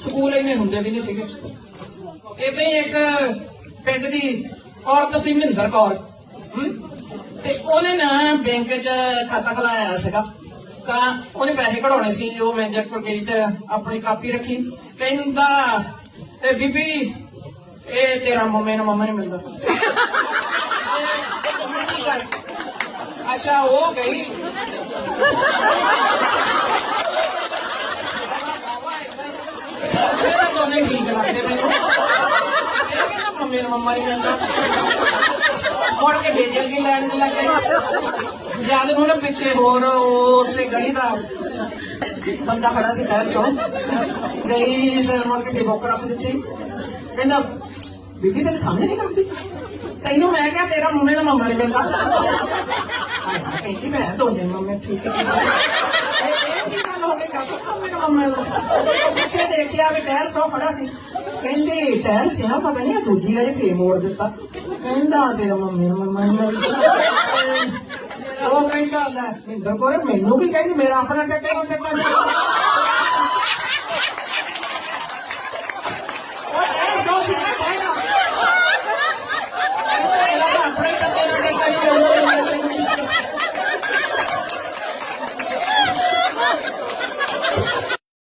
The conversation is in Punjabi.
ਸਕੂਲ ਇੰਨੇ ਹੁੰਦੇ ਵੀ ਨਹੀਂ ਸੀਗੇ। ਇਦਾਂ ਹੀ ਇੱਕ ਪਿੰਡ ਦੀ ਔਰਤ ਸੀ ਮਹਿੰਦਰ ਕੌਰ ਤੇ ਉਹਨੇ ਨਾ ਬੈਂਕ 'ਚ ਖਾਤਾ ਖੁਲਾਇਆ ਸੀਗਾ। ਤਾਂ ਉਹਨੇ ਪੈਸੇ ਕਢਾਉਣੇ ਸੀ, ਉਹ ਮੈਨੇਜਰ ਕੋਲ ਗਈ ਤੇ ਆਪਣੀ ਕਾਪੀ ਰੱਖੀ। ਕਹਿੰਦਾ ਇਹ ਬੀਬੀ, ਇਹ ਤੇਰਾ ਮੰਮੇ ਨੂੰ ਮੰਮਾ ਨਹੀਂ ਮਿਲਦਾ। ਅੱਛਾ, ਉਹ ਗਈ। ਇਹ ਠੀਕ ਲੱਗਦੇ ਮੈਨੂੰ ਇਹ ਕਹਿੰਦਾ ਮੰਮੀ ਨੂੰ ਮੰਮਾ ਨਹੀਂ ਮਿਲਦਾ ਮੁੜ ਕੇ ਬੇਜਲ ਕੀ ਲੈਣ ਚ ਲੱਗੇ ਜਦ ਨੂੰ ਨਾ ਪਿੱਛੇ ਹੋਰ ਉਸੇ ਗਲੀ ਦਾ ਬੰਦਾ ਖੜਾ ਸੀ ਪੈਰ ਚੋਂ। ਗਈ ਤੇ ਮੁੜ ਕੇ ਬੋਕ ਰੱਖ ਦਿੱਤੀ। ਕਹਿੰਦਾ, ਬੀਬੀ ਤੈਨੂੰ ਸਮਝ ਨਹੀਂ ਲੱਗਦੀ ਤੈਨੂੰ ਮੈਂ ਕਿਹਾ ਤੇਰਾ ਮੰਮੀ ਨਾਲ ਮੰਮਾ ਨਹੀਂ ਮਿਲਦਾ। ਕਹਿੰਦੀ, ਮੈਂ ਦੋਨੇ ਮੰਮੇ ਠੀਕ ਹੈ ਕੀ ਗੱਲ ਹੋ ਗਈ ਪਿੱਛੇ ਦੇਖਿਆ ਵੀ ਟਾਇਰ ਸੌ ਖੜਾ ਸੀ। ਕਹਿੰਦੇ, ਟਾਇਰ ਸੀ ਨਾ ਪਤਾ ਨਹੀਂ ਦੂਜੀ ਵਾਰੀ ਫੇਰ ਮੋੜ ਦਿੱਤਾ। ਕਹਿੰਦਾ, ਤੇਰਾ ਮੰਮੀ ਮੰਮਾ ਨਹੀਂ ਮਿਲਦਾ ਉਹ ਕਹਿੰਦਾ, ਲੈ ਮਿੰਦਰ ਕੋਰੇ, ਮੈਨੂੰ ਵੀ ਕਹਿੰਦੀ? ਮੇਰਾ ਆਪਣਾ ਕੱਟੇ ਨੂੰ ਕੱਟਾ